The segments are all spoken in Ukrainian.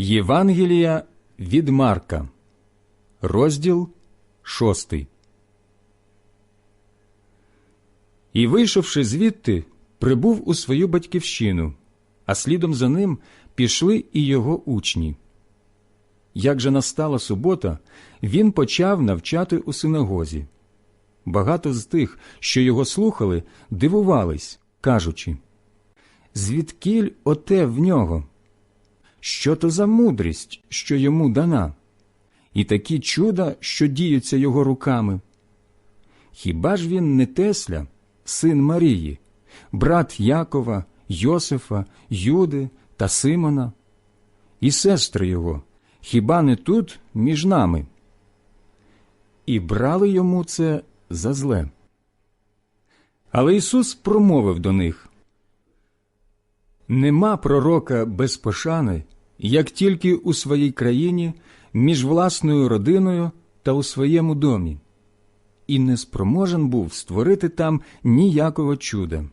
Євангелія від Марка, розділ шостий. І, вийшовши звідти, прибув у свою батьківщину, а слідом за ним пішли і його учні. Як же настала субота, він почав навчати у синагозі. Багато з тих, що його слухали, дивувались, кажучи Звідкіль оте в нього? Що то за мудрість, що йому дана, і такі чуда, що діються його руками? Хіба ж він не Тесля, син Марії, брат Якова, Йосифа, Юди та Симона? І сестри його, хіба не тут між нами? І брали йому це за зле. Але Ісус промовив до них Нема пророка без пошани, як тільки у своїй країні, між власною родиною та у своєму домі, і не спроможен був створити там ніякого чуда,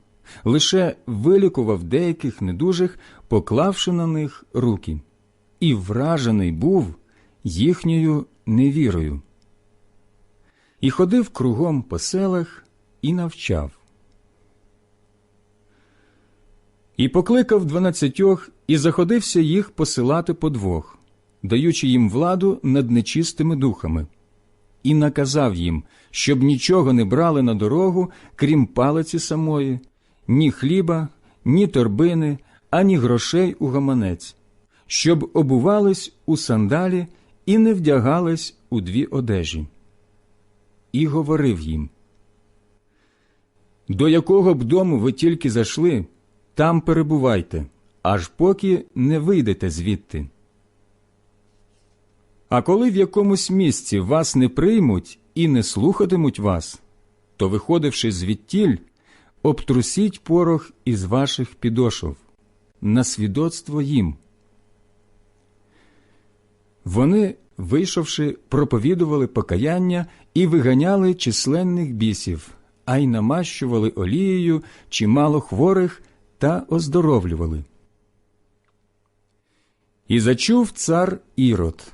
лише вилікував деяких недужих, поклавши на них руки, і вражений був їхньою невірою. І ходив кругом по селах і навчав. І покликав дванадцятьох і заходився їх посилати по двох, даючи їм владу над нечистими духами, і наказав їм, щоб нічого не брали на дорогу, крім палиці самої, ні хліба, ні торбини, ані грошей у гаманець, щоб обувались у сандалі і не вдягались у дві одежі. І говорив їм До якого б дому ви тільки зайшли, там перебувайте, аж поки не вийдете звідти. А коли в якомусь місці вас не приймуть і не слухатимуть вас, то, виходивши звідтіль, обтрусіть порох із ваших підошов на свідоцтво їм. Вони, вийшовши, проповідували покаяння і виганяли численних бісів, а й намащували олією чимало хворих та оздоровлювали. І зачув цар Ірод,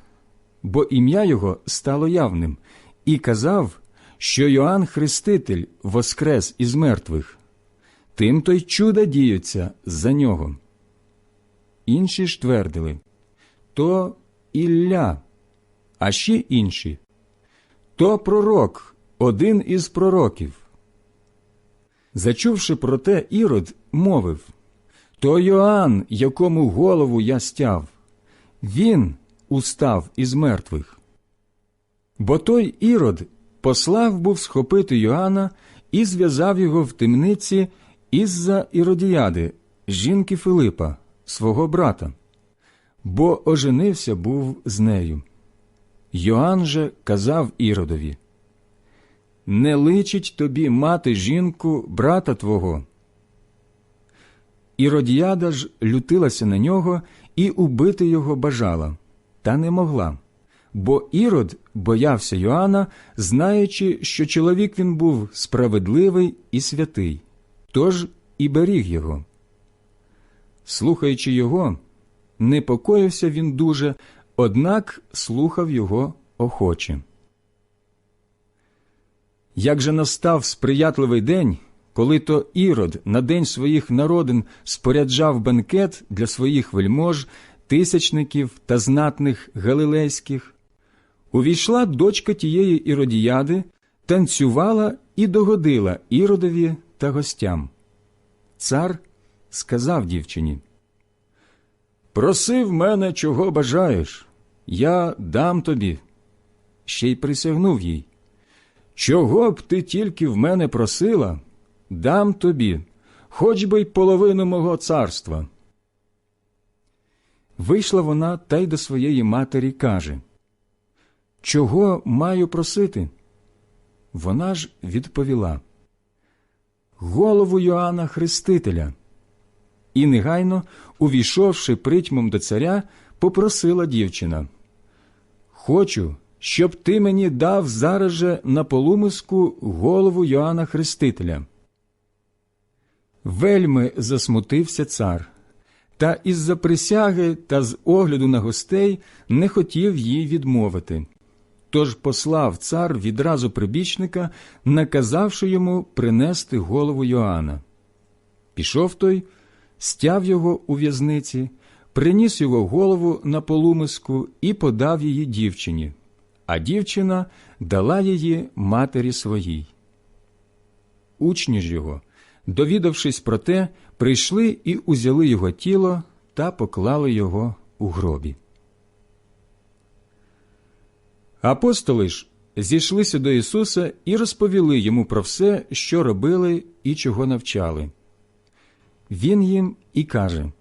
бо ім'я його стало явним, і казав, що Йоанн Хреститель воскрес із мертвих, тим то й чуда діються за нього. Інші ж твердили то Ілля, а ще інші то пророк, один із пророків. Зачувши про те, Ірод мовив То Йоанн, якому голову я стяв, він устав із мертвих. Бо той Ірод послав був схопити Йоанна і зв'язав його в темниці із-за Іродіяди, жінки Филипа, свого брата, бо оженився був з нею. Йоанн же казав Іродові Не личить тобі мати жінку брата твого. Іродіяда ж лютилася на нього і убити його бажала, та не могла. Бо Ірод боявся Йоанна, знаючи, що чоловік він був справедливий і святий, тож і беріг його. Слухаючи його, непокоївся він дуже, однак слухав його охоче. Як же настав сприятливий день, коли то Ірод на день своїх народин споряджав бенкет для своїх вельмож, тисячників та знатних галилейських, увійшла дочка тієї іродіяди, танцювала і догодила Іродові та гостям. Цар сказав дівчині Проси в мене, чого бажаєш, я дам тобі. Ще й присягнув їй. Чого б ти тільки в мене просила? дам тобі, хоч би й половину мого царства. Вийшла вона та й до своєї матері каже Чого маю просити? Вона ж відповіла Голову Йоанна Хрестителя. І негайно, увійшовши притьмом до царя, попросила дівчина Хочу, щоб ти мені дав зараз же на полумиску голову Йоанна Хрестителя. Вельми засмутився цар, та із-за присяги та з огляду на гостей не хотів їй відмовити. Тож послав цар відразу прибічника, наказавши йому принести голову Йоанна. Пішов той, стяв його у в'язниці, приніс його голову на полумиску і подав її дівчині, а дівчина дала її матері своїй. Учні ж його, довідавшись про те, прийшли і узяли його тіло та поклали його у гробі. Апостоли ж зійшлися до Ісуса і розповіли йому про все, що робили і чого навчали. Він їм і каже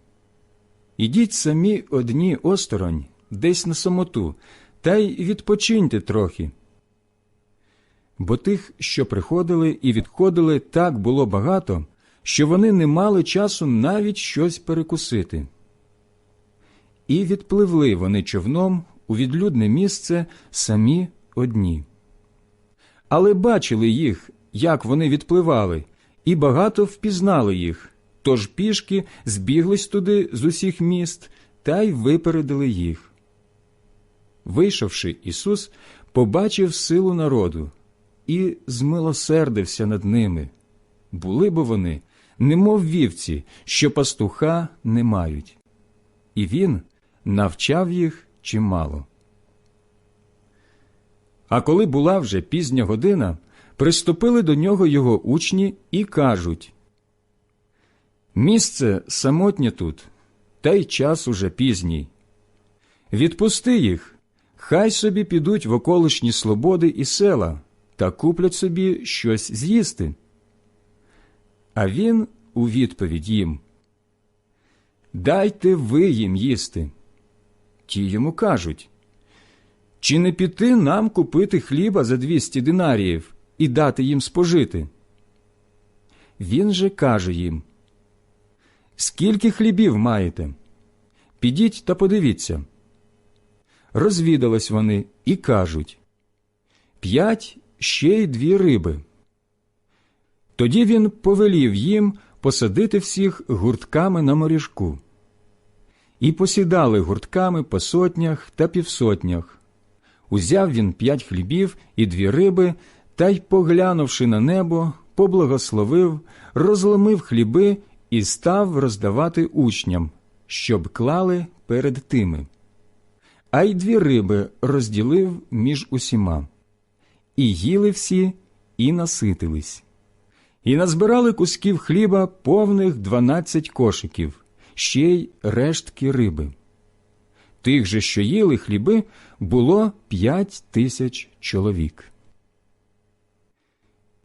Ідіть самі одні осторонь, десь на самоту, та й відпочиньте трохи. Бо тих, що приходили і відходили, так було багато, що вони не мали часу навіть щось перекусити. І відпливли вони човном у відлюдне місце самі одні. Але бачили їх, як вони відпливали, і багато впізнали їх, тож пішки збіглись туди з усіх міст та й випередили їх. Вийшовши, Ісус побачив силу народу і змилосердився над ними. Були бо вони, немов вівці, що пастуха не мають. І він навчав їх чимало. А коли була вже пізня година, приступили до нього його учні і кажуть Місце самотнє тут, та й час уже пізній. Відпусти їх, хай собі підуть в околишні слободи і села та куплять собі щось з'їсти. А він у відповідь їм Дайте ви їм їсти. Ті йому кажуть Чи не піти нам купити хліба за двісті динаріїв і дати їм спожити? Він же каже їм Скільки хлібів маєте? Підіть та подивіться. Розвідались вони і кажуть П'ять ще й дві риби. Тоді він повелів їм посадити всіх гуртками на моріжку. І посідали гуртками по сотнях та півсотнях. Узяв він п'ять хлібів і дві риби, та й, поглянувши на небо, поблагословив, розломив хліби і став роздавати учням, щоб клали перед тими. А й дві риби розділив між усіма. І їли всі, і наситились. І назбирали кусків хліба повних дванадцять кошиків, ще й рештки риби. Тих же, що їли хліби, було п'ять тисяч чоловік.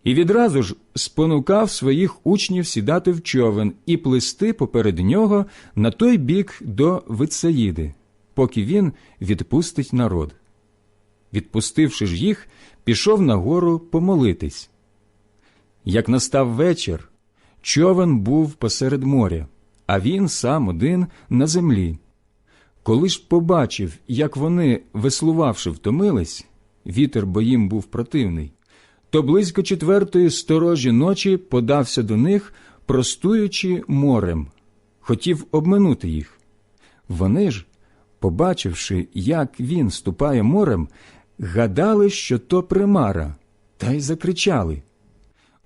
І відразу ж спонукав своїх учнів сідати в човен і плисти поперед нього на той бік до Вицаїди, поки він відпустить народ. Відпустивши ж їх, пішов на гору помолитись. Як настав вечір, човен був посеред моря, а він сам один на землі. Коли ж побачив, як вони, веслувавши, втомились, вітер бо їм був противний, то близько четвертої сторожі ночі подався до них, простуючи морем, хотів обминути їх. Вони ж, побачивши, як він ступає морем, гадали, що то примара, та й закричали.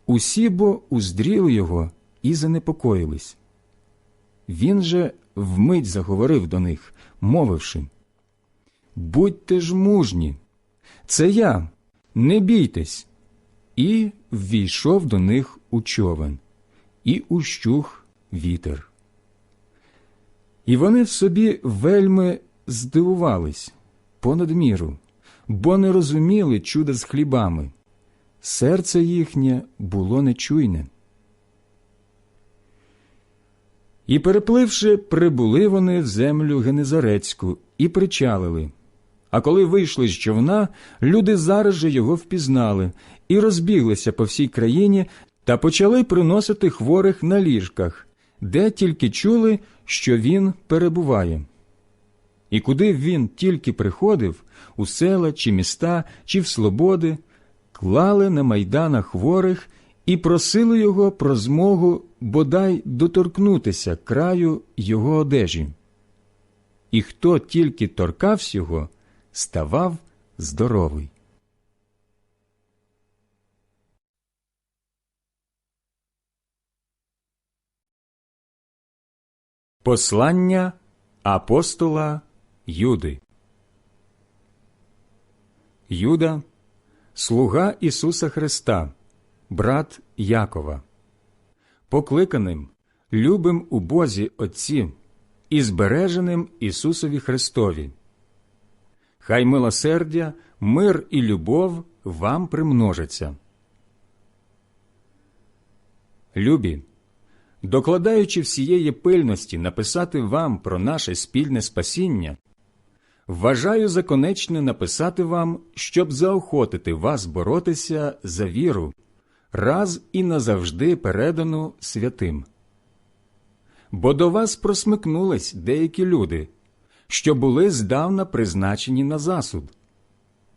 Усі бо уздріли його і занепокоїлись. Він же вмить заговорив до них, мовивши Будьте ж мужні, це я, не бійтесь. І ввійшов до них у човен, і ущух вітер. І вони в собі вельми здивувались понад міру, бо не розуміли чуда з хлібами. Серце їхнє було нечуйне. І, перепливши, прибули вони в землю Генезарецьку і причалили. А коли вийшли з човна, люди зараз же його впізнали і розбіглися по всій країні та почали приносити хворих на ліжках, де тільки чули, що він перебуває. І куди він тільки приходив, у села чи міста, чи в слободи, клали на майданах хворих і просили його про змогу бодай доторкнутися краю його одежі. І хто тільки торкався його, ставав здоровий. Послання апостола Юди Юда, слуга Ісуса Христа, брат Якова, покликаним, любим у Бозі Отці і збереженим Ісусові Христові. Хай милосердя, мир і любов вам примножаться. Любі, докладаючи всієї пильності написати вам про наше спільне спасіння, вважаю за конечне написати вам, щоб заохотити вас боротися за віру, раз і назавжди передану святим. Бо до вас просмикнулись деякі люди, що були здавна призначені на засуд,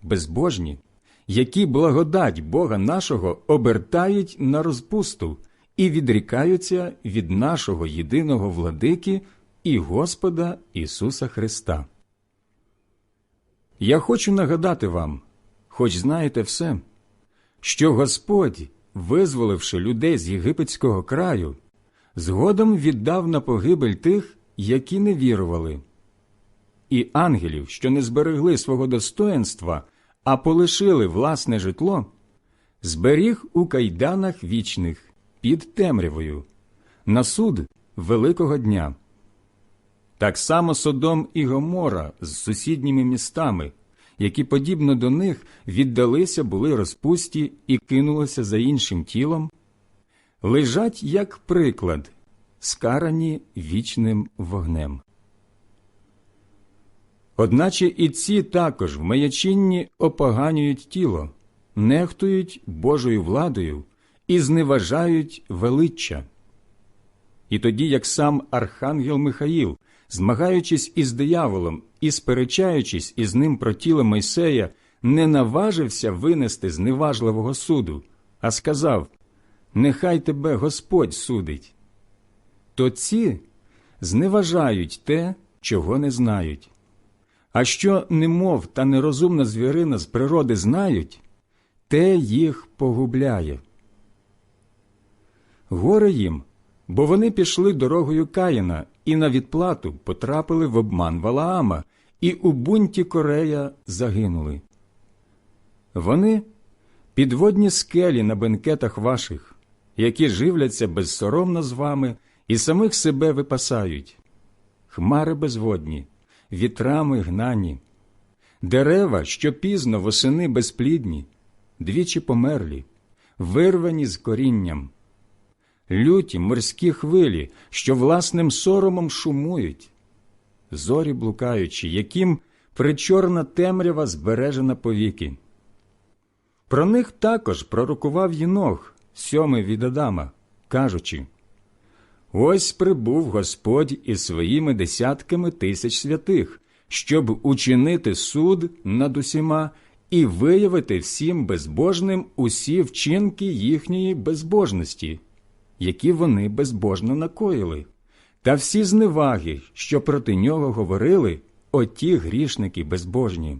безбожні, які благодать Бога нашого обертають на розпусту і відрікаються від нашого єдиного владики і Господа Ісуса Христа. Я хочу нагадати вам, хоч знаєте все, що Господь, визволивши людей з єгипетського краю, згодом віддав на погибель тих, які не вірували, і ангелів, що не зберегли свого достоинства, а полишили власне житло, зберіг у кайданах вічних під темрявою, на суд Великого дня. Так само Содом і Гомора з сусідніми містами, які, подібно до них, віддалися були розпусті і кинулися за іншим тілом, лежать як приклад, скарані вічним вогнем. Одначе і ці також в маячинні опоганюють тіло, нехтують Божою владою і зневажають величчя. І тоді, як сам архангел Михаїл, змагаючись із дияволом і сперечаючись із ним про тіло Мойсея, не наважився винести зневажливого суду, а сказав Нехай тебе Господь судить. То ці зневажають те, чого не знають. А що немов та нерозумна звірина з природи знають, те їх погубляє. Горе їм, бо вони пішли дорогою Каїна і на відплату потрапили в обман Валаама, і у бунті Корея загинули. Вони підводні скелі на бенкетах ваших, які живляться безсоромно з вами і самих себе випасають, хмари безводні, вітрами гнані, дерева, що пізно восени безплідні, двічі померлі, вирвані з корінням люті морські хвилі, що власним соромом шумують, зорі блукаючі, яким причорна темрява збережена повіки. Про них також пророкував Єнох, сьомий від Адама, кажучи Ось прибув Господь із своїми десятками тисяч святих, щоб учинити суд над усіма і виявити всім безбожним усі вчинки їхньої безбожності які вони безбожно накоїли, та всі зневаги, що проти нього говорили оті грішники безбожні.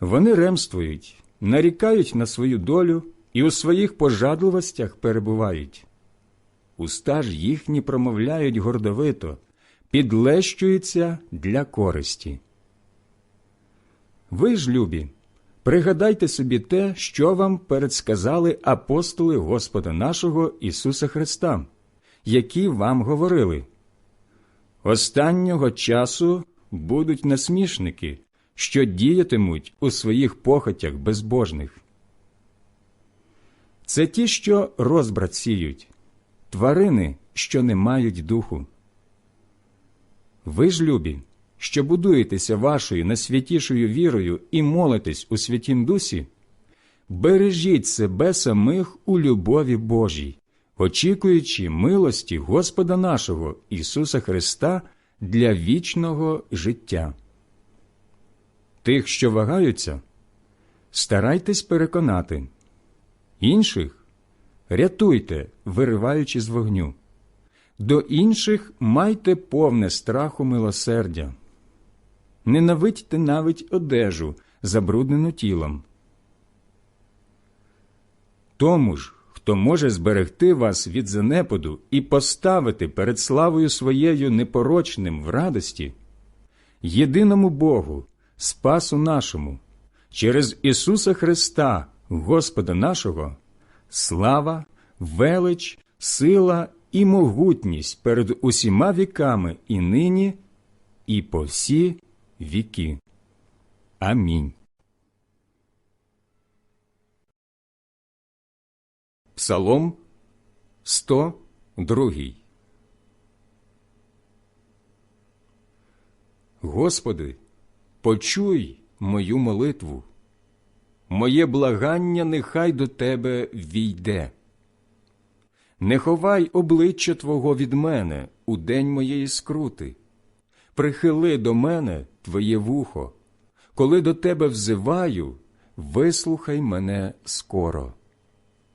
Вони ремствують, нарікають на свою долю і у своїх пожадливостях перебувають. Уста ж їхні промовляють гордовито, підлещуються для користі. Ви ж, любі, Пригадайте собі те, що вам передсказали апостоли Господа нашого Ісуса Христа, які вам говорили. Останнього часу будуть насмішники, що діятимуть у своїх похотях безбожних. Це ті, що розбрат сіють, тварини, що не мають духу. Ви ж любі що будуєтеся вашою найсвятішою вірою і молитесь у Святім Дусі, бережіть себе самих у любові Божій, очікуючи милості Господа нашого Ісуса Христа для вічного життя. Тих, що вагаються, старайтесь переконати. інших рятуйте, вириваючи з вогню, до інших майте повне страху милосердя. Ненавидьте навіть одежу, забруднену тілом. Тому ж, хто може зберегти вас від занепаду і поставити перед славою своєю непорочним в радості, єдиному Богу, Спасу нашому, через Ісуса Христа, Господа нашого, слава, велич, сила і могутність перед усіма віками і нині, і по всі віки. Амінь. Псалом 102 Господи, почуй мою молитву, моє благання нехай до Тебе війде. Не ховай обличчя Твого від мене у день моєї скрути, прихили до мене Твоє вухо, коли до Тебе взиваю, вислухай мене скоро.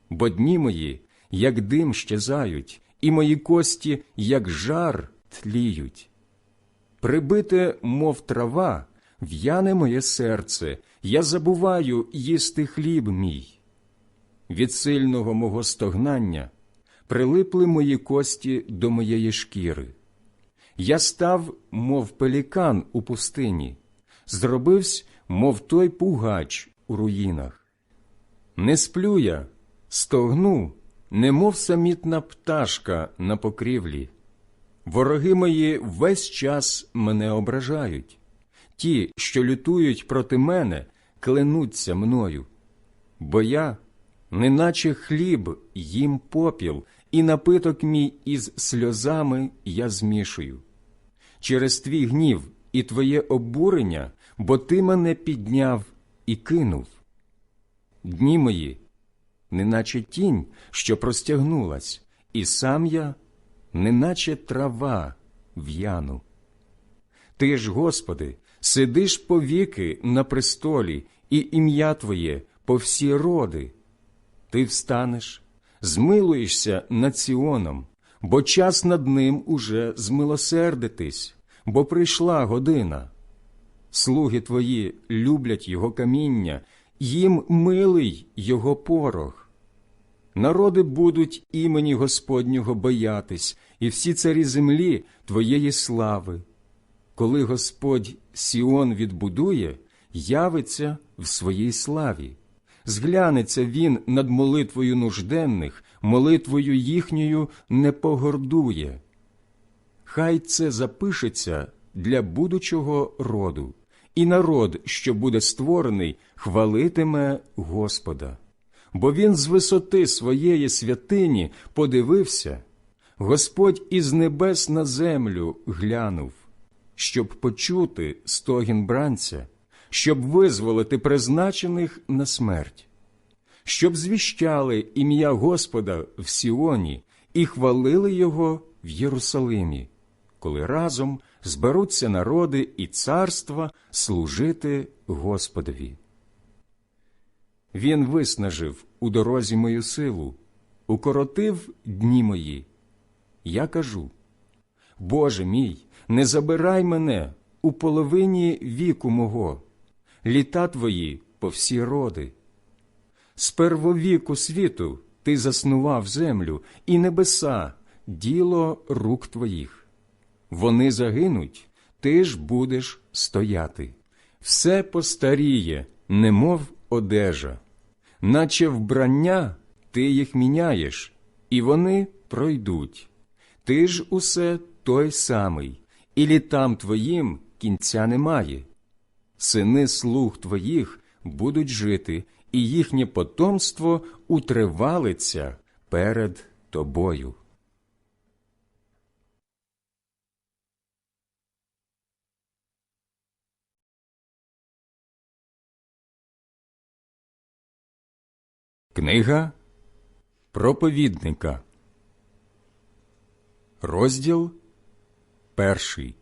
Бо дні мої, як дим щезають, і мої кості, як жар, тліють. Прибите, мов трава, в'яне моє серце, я забуваю їсти хліб мій. Від сильного мого стогнання прилипли мої кості до моєї шкіри. Я став, мов пелікан у пустині, зробився, мов той пугач у руїнах. Не сплю я, стогну, немов самітна пташка на покрівлі. Вороги мої весь час мене ображають. Ті, що лютують проти мене, кленуться мною. Бо я, неначе хліб, їм попіл, і напиток мій із сльозами я змішую. Через твій гнів і твоє обурення, бо ти мене підняв і кинув. Дні мої, неначе тінь, що простягнулась, і сам я, неначе трава в'яну. Ти ж, Господи, сидиш повіки на престолі, і ім'я Твоє по всі роди. Ти встанеш, змилуєшся над бо час над ним уже змилосердитись, бо прийшла година. Слуги твої люблять його каміння, їм милий його порох. Народи будуть імені Господнього боятись, і всі царі землі твоєї слави. Коли Господь Сіон відбудує, явиться в своїй славі. Зглянеться він над молитвою нужденних, молитвою їхньою не погордує. Хай це запишеться для будучого роду, і народ, що буде створений, хвалитиме Господа. Бо він з висоти своєї святині подивився, Господь із небес на землю глянув, щоб почути стогін бранця, щоб визволити призначених на смерть, щоб звіщали ім'я Господа в Сіоні і хвалили його в Єрусалимі, коли разом зберуться народи і царства служити Господові. Він виснажив у дорозі мою силу, укоротив дні мої. Я кажу Боже мій, не забирай мене у половині віку мого, літа твої по всі роди. З первовіку світу ти заснував землю і небеса, діло рук твоїх. Вони загинуть, ти ж будеш стояти. Все постаріє, немов одежа, наче вбрання ти їх міняєш, і вони пройдуть. Ти ж усе той самий, і літам твоїм кінця немає. Сини слуг твоїх будуть жити, і їхнє потомство утривалиться перед тобою. Книга проповідника, розділ перший.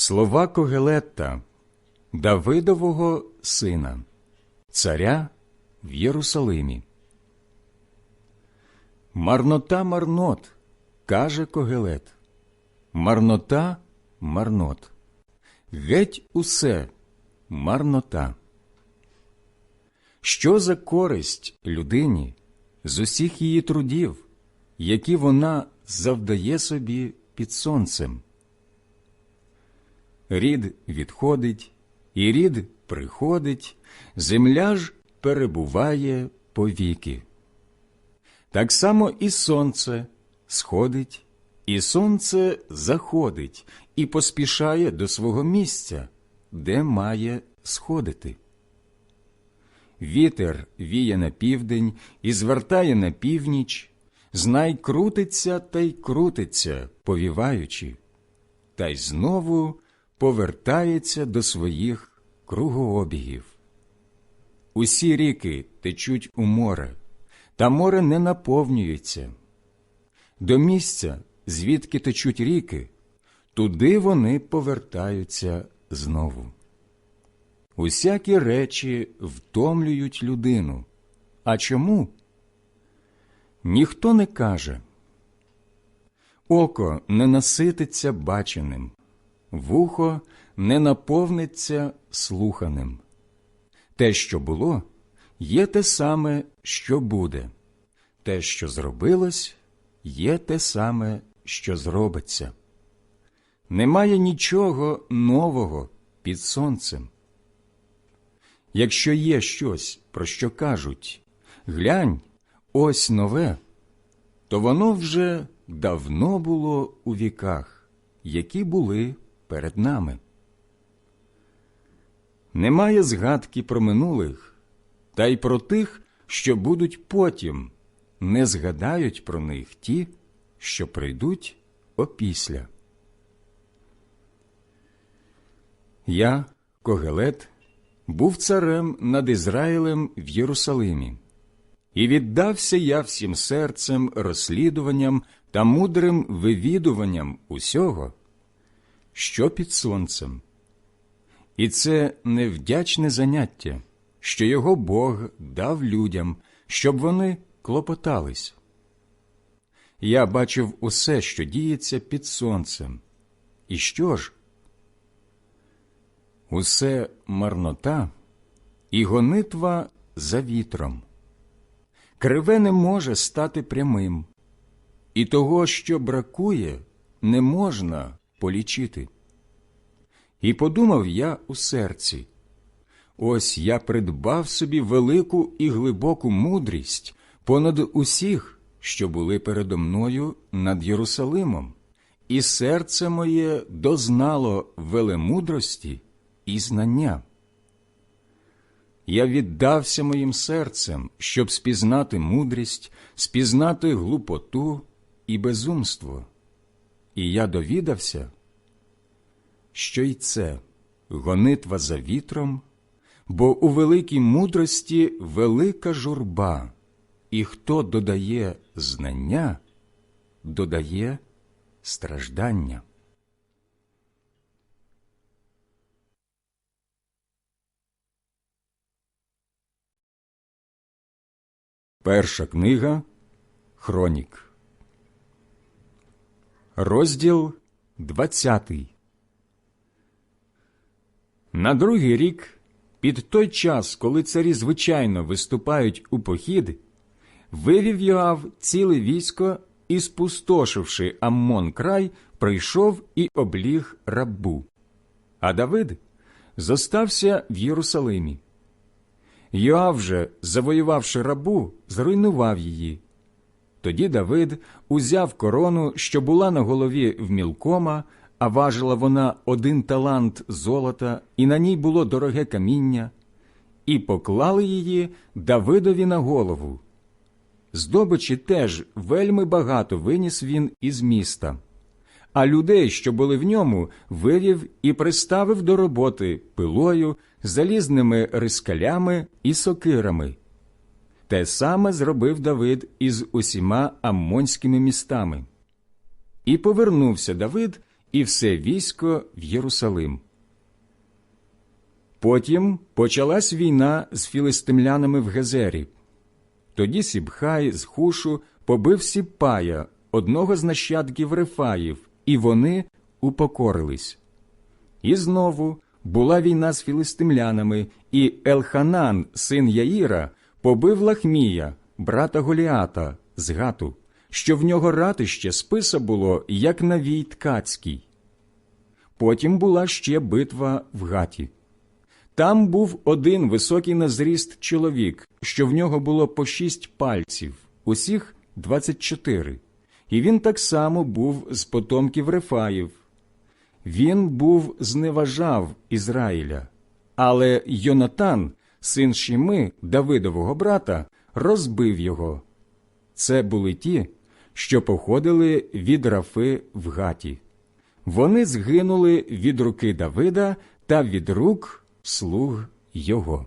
Слова Когелетта, Давидового сина, царя в Єрусалимі. Марнота марнот, каже Когелет. Марнота марнот. Геть усе марнота. Що за користь людині з усіх її трудів, які вона завдає собі під сонцем? Рід відходить, і рід приходить, земля ж перебуває повіки. Так само і сонце сходить, і сонце заходить і поспішає до свого місця, де має сходити. Вітер віє на південь і звертає на північ, знай крутиться та й крутиться, повіваючи, та й знову повертається до своїх кругообігів. Усі ріки течуть у море, та море не наповнюється. До місця, звідки течуть ріки, туди вони повертаються знову. Усякі речі втомлюють людину. А чому? Ніхто не каже. Око не насититься баченим, вухо не наповниться слуханим. Те, що було, є те саме, що буде, те, що зробилось, є те саме, що зробиться. Немає нічого нового під сонцем. Якщо є щось, про що кажуть глянь, ось нове, то воно вже давно було у віках, які були перед нами. Немає згадки про минулих, та й про тих, що будуть потім, не згадають про них ті, що прийдуть опісля. Я, Когелет, був царем над Ізраїлем в Єрусалимі, і віддався я всім серцем, розслідуванням та мудрим вивідуванням усього, що під сонцем. І це невдячне заняття, що його Бог дав людям, щоб вони клопотались. Я бачив усе, що діється під сонцем. І що ж? Усе марнота і гонитва за вітром. Криве не може стати прямим, і того, що бракує, не можна полічити. І подумав я у серці ось я придбав собі велику і глибоку мудрість понад усіх, що були передо мною над Єрусалимом, і серце моє дознало велемудрості і знання. Я віддався моїм серцем, щоб спізнати мудрість, спізнати глупоту і безумство, і я довідався, що й це гонитва за вітром, бо у великій мудрості велика журба, і хто додає знання, додає страждання. Перша книга Хронік, розділ двадцятий. На другий рік, під той час, коли царі звичайно виступають у похід, вивів Йоав ціле військо і, спустошивши Аммон край, прийшов і обліг раббу. А Давид зостався в Єрусалимі. Йоав же, завоювавши рабу, зруйнував її. Тоді Давид узяв корону, що була на голові в мілкома, а важила вона один талант золота, і на ній було дороге каміння, і поклали її Давидові на голову. Здобичі теж вельми багато виніс він із міста, а людей, що були в ньому, вивів і приставив до роботи пилою, залізними рискалями і сокирами. Те саме зробив Давид із усіма аммонськими містами. І повернувся Давид і все військо в Єрусалим. Потім почалась війна з філистимлянами в Гезері. Тоді Сібхай з Хушу побив Сіппая, одного з нащадків Рефаїв, і вони упокорились. І знову була війна з філистимлянами, і Елханан, син Яїра, побив Лахмія, брата Голіата, з Гату, що в нього ратище списа було, як навій ткацький. Потім була ще битва в Гаті. Там був один високий на зріст чоловік, що в нього було по шість пальців, усіх двадцять чотири, і він так само був з потомків Рефаїв. Він був зневажав Ізраїля, але Йонатан, син Шіми, Давидового брата, розбив його. Це були ті, що походили від Рафи в Гаті. Вони згинули від руки Давида та від рук слуг його.